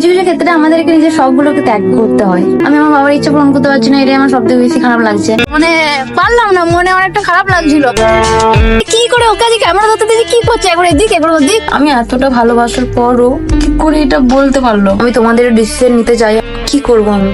কিছু কিছু ক্ষেত্রে আমাদেরকে নিজের সবগুলোকে ত্যাগ করতে হয়। আমি আমার বাবার ইচ্ছা পূরণ করতে পারছি না এটাই আমার সব থেকে বেশি খারাপ লাগছে। মানে পারলাম না মনে অনেকটা খারাপ লাগছিল। কি করে ওকে আজকে আমার ধরতে দিদি কি করছে একবার এদিক একবার ওদিক? আমি এতটা ভালোবাসার পরও কি করে এটা বলতে পারল? আমি তোমাদের ডিসিশন নিতে চাই কি করব আমি?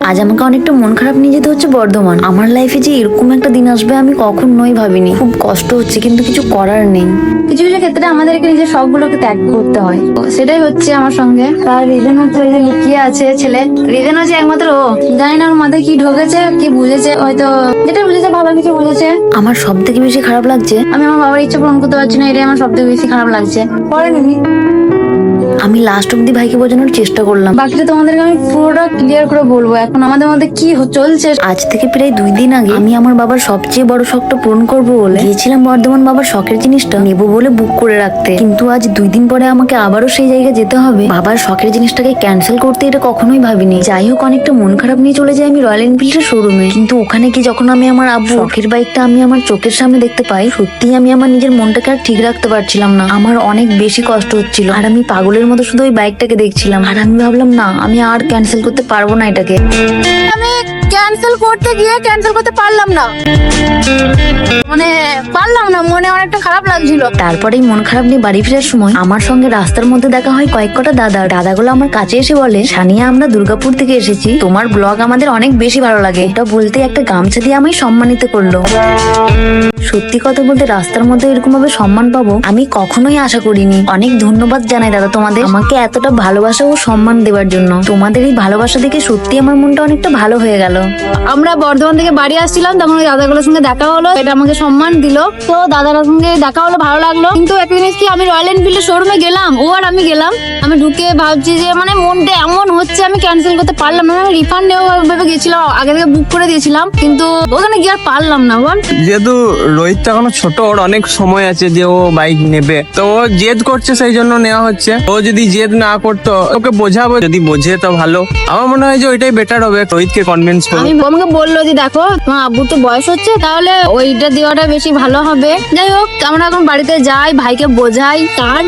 আজ আমাকে অনেকটা মন খারাপ নিয়ে যেতে হচ্ছে বর্ধমান। আমার লাইফে যে এরকম একটা দিন আসবে আমি কখনোই ভাবিনি। খুব কষ্ট হচ্ছে কিন্তু কিছু করার নেই। কিছু কিছু ক্ষেত্রে আমাদেরকে নিজের শখগুলোকে ত্যাগ করতে হয়। সেটাই হচ্ছে আমার সঙ্গে। তার রিজন হচ্ছে ওই যে লুকিয়ে আছে ছেলে। রিজন হচ্ছে একমাত্র ও। জানি না ওর মাথায় কি ঢোকেছে কি বুঝেছে হয়তো যেটা বুঝেছে ভালো কিছু বুঝেছে। আমার সব থেকে বেশি খারাপ লাগছে আমি আমার বাবার ইচ্ছা পূরণ করতে পারছি না এটাই আমার সব থেকে বেশি খারাপ লাগছে। পরে নিবি। আমি লাস্ট অব্দি ভাইকে বোঝানোর চেষ্টা করলাম। বাকিটা তোমাদেরকে আমি পুরোটা ক্লিয়ার করে বলব। এখন আমাদের মধ্যে কি চলছে? আজ থেকে প্রায় দুই দিন আগে আমি আমার বাবার সবচেয়ে বড় শখটা পূরণ করব বলে গিয়েছিলাম বর্ধমান বাবার শখের জিনিসটা নেব বলে বুক করে রাখতে। কিন্তু আজ দুই দিন পরে আমাকে আবারও সেই জায়গায় যেতে হবে। বাবার শখের জিনিসটাকে ক্যান্সেল করতে এটা কখনোই ভাবিনি। যাই হোক অনেকটা মন খারাপ নিয়ে চলে যাই আমি রয়্যাল এনফিল্ডের শোরুমে কিন্তু ওখানে কি যখন আমি আমার আব্বু শখের বাইকটা আমি আমার চোখের সামনে দেখতে পাই সত্যিই আমি আমার নিজের মনটাকে আর ঠিক রাখতে পারছিলাম না। আমার অনেক বেশি কষ্ট হচ্ছিল। আর আমি পাগলের মতো শুধু ওই বাইকটাকে দেখছিলাম। আর আমি ভাবলাম না আমি আর ক্যান্সেল করতে পারব না এটাকে। আমি ক্যান্সেল করতে গিয়ে ক্যান্সেল করতে পারলাম না। মানে পারলাম না মনে অনেকটা খারাপ লাগছিল। তারপরেই মন খারাপ নিয়ে বাড়ি ফেরার সময় আমার সঙ্গে রাস্তার মধ্যে দেখা হয় কয়েক কটা দাদা। দাদাগুলো আমার কাছে এসে বলে সানিয়া আমরা দুর্গাপুর থেকে এসেছি। তোমার ব্লগ আমাদের অনেক বেশি ভালো লাগে। এটা বলতে একটা গামছা দিয়ে আমায় সম্মানিত করল। সত্যি কথা বলতে রাস্তার মধ্যে এরকম ভাবে সম্মান পাবো আমি কখনোই আশা করিনি। অনেক ধন্যবাদ জানাই দাদা তোমাদের আমাকে এতটা ভালোবাসা ও সম্মান দেওয়ার জন্য। তোমাদের এই ভালোবাসা দেখে সত্যি আমার মনটা অনেকটা ভালো হয়ে গেল। আমরা বর্ধমান থেকে বাড়ি আসছিলাম তখন ওই দাদাগুলোর সঙ্গে দেখা হলো এটা আমাকে সম্মান দিল। তো দাদার সঙ্গে দেখা হলো ভালো লাগল। কিন্তু একটা জিনিস কি আমি রয়্যাল এনফিল্ডের শোরুমে গেলাম ও আর আমি গেলাম। আমি ঢুকে ভাবছি যে মানে মনটা এমন হচ্ছে আমি ক্যান্সেল করতে পারলাম না। আমি রিফান্ড নেব ভেবে গেছিলাম আগে থেকে বুক করে দিয়েছিলাম কিন্তু ওখানে গিয়ে আর পারলাম না বল যেহেতু রোহিত তো এখনও ছোট ওর অনেক সময় আছে যে ও বাইক নেবে। তো ও জেদ করছে সেই জন্য নেওয়া হচ্ছে। ও যদি জেদ না করতো, ওকে বোঝাবো যদি বোঝে তো ভালো। আমার মনে হয় যে ওইটাই বেটার হবে, রোহিতকে কনভিন্স করো। আমি আমাকে বলল যে, দেখো, তোমার আব্বু তো বয়স হচ্ছে, তাহলে ওইটা দেওয়াটা বেশি ভালো হবে। যাই হোক, আমরা এখন বাড়িতে যাই, ভাইকে বোঝাই, তার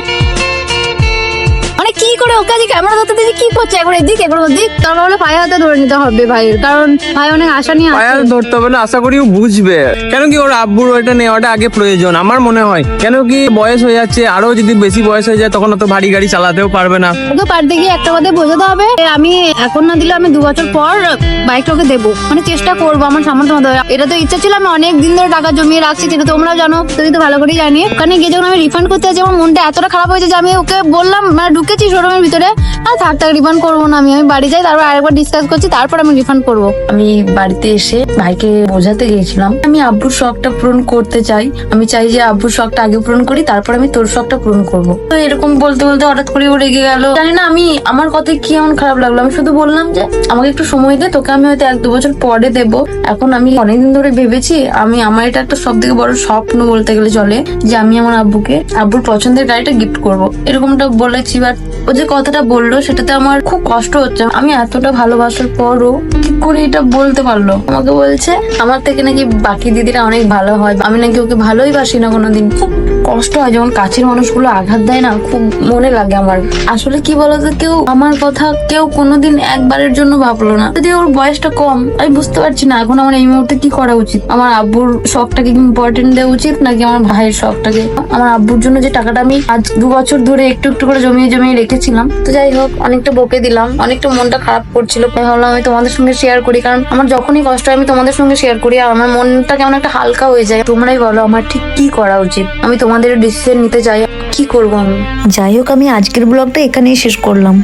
কি করে ওকে আজকে ক্যামেরা ধরতে দিদি কি করছে? একবার এদিক একবার ওদিক। তারপর হলো পায়ে হাতে ধরে নিতে হবে ভাইয়ের কারণ ভাই অনেক আশা নিয়ে পায়ার আসছে ধরতে হবে না আশা করি ও বুঝবে। কেন কি ওর আব্বুর ওইটা নেওয়াটা আগে প্রয়োজন? আমার মনে হয়। কেন কি বয়স হয়ে যাচ্ছে আরও যদি বেশি বয়স হয়ে যায় তখন অত ভারী গাড়ি চালাতেও পারবে না। ওকে পারতে গিয়ে একটা কথা বোঝাতে হবে আমি এখন না দিলে আমি দু বছর পর বাইকটা ওকে দেবো। মানে চেষ্টা করব আমার সামর্থ্য মতো। এটা তো ইচ্ছা ছিল আমি অনেক দিন ধরে টাকা জমিয়ে রাখছি সেটা তোমরাও জানো তুমি তো ভালো করেই জানি। ওখানে গিয়ে যখন আমি রিফান্ড করতে যাচ্ছি আমার মনটা এতটা খারাপ হয়েছে যে আমি ওকে বললাম মানে ঢুকেছি শোরুমের ভিতরে, আর থাক থাক রিফান্ড করব না। আমি আমি বাড়ি যাই, তারপর আরেকবার ডিসকাস করছি, তারপর আমি রিফান্ড করব। আমি বাড়িতে এসে ভাইকে বোঝাতে গিয়েছিলাম, আমি আব্বুর শখটা পূরণ করতে চাই। আমি চাই যে আব্বুর শখটা আগে পূরণ করি, তারপর আমি তোর শখটা পূরণ করব। তো এরকম বলতে বলতে হঠাৎ করে ও রেগে গেল। জানি না, আমি, আমার কথায় কি এমন খারাপ লাগল? আমি শুধু বললাম যে, আমাকে একটু সময় দে, তোকে আমি হয়তো এক দু বছর পরে দেবো। এখন আমি অনেকদিন ধরে ভেবেছি, আমি, আমার এটা একটা সব থেকে বড় স্বপ্ন বলতে গেলে চলে, যে আমি আমার আব্বুকে, আব্বুর পছন্দের গাড়িটা গিফট করব। এরকমটা বলেছি বাট ও যে কথাটা বলল, সেটাতে আমার খুব কষ্ট হচ্ছে। আমি এতটা ভালোবাসার পরও কি করে এটা বলতে পারল? আমাকে বলছে, আমার থেকে নাকি বাকি দিদিরা অনেক ভালো হয়। আমি নাকি ওকে ভালোই বাসি না কোনোদিন। খুব কষ্ট হয়, যখন কাছের মানুষগুলো আঘাত দেয় না, খুব মনে লাগে আমার। আসলে কি বলতো, কেউ আমার কথা কেউ কোনোদিন একবারের জন্য ভাবলো না। যদি ওর বয়সটা কম, আমি বুঝতে পারছি না এখন আমার এই মুহূর্তে কি করা উচিত। আমার আব্বুর শখটাকে ইম্পর্টেন্ট দেওয়া উচিত, নাকি আমার ভাইয়ের শখটাকে? আমার আব্বুর জন্য যে টাকাটা আমি আজ দু বছর ধরে একটু একটু করে জমিয়ে জমিয়ে রেখেছিলাম তো যাই হোক, অনেকটা বকে দিলাম। অনেকটা মনটা খারাপ করছিল। ভাবলাম আমি তোমাদের সঙ্গে শেয়ার করি। কারণ আমার যখনই কষ্ট হয়, আমি তোমাদের সঙ্গে শেয়ার করি আর আমার মনটা কেমন একটা হালকা হয়ে যায়। তোমরাই বলো, আমার ঠিক কি করা উচিত? আমি তোমাদের ডিসিশন নিতে চাই। কি করব আমি? যাই হোক, আমি আজকের ব্লগটা এখানেই শেষ করলাম।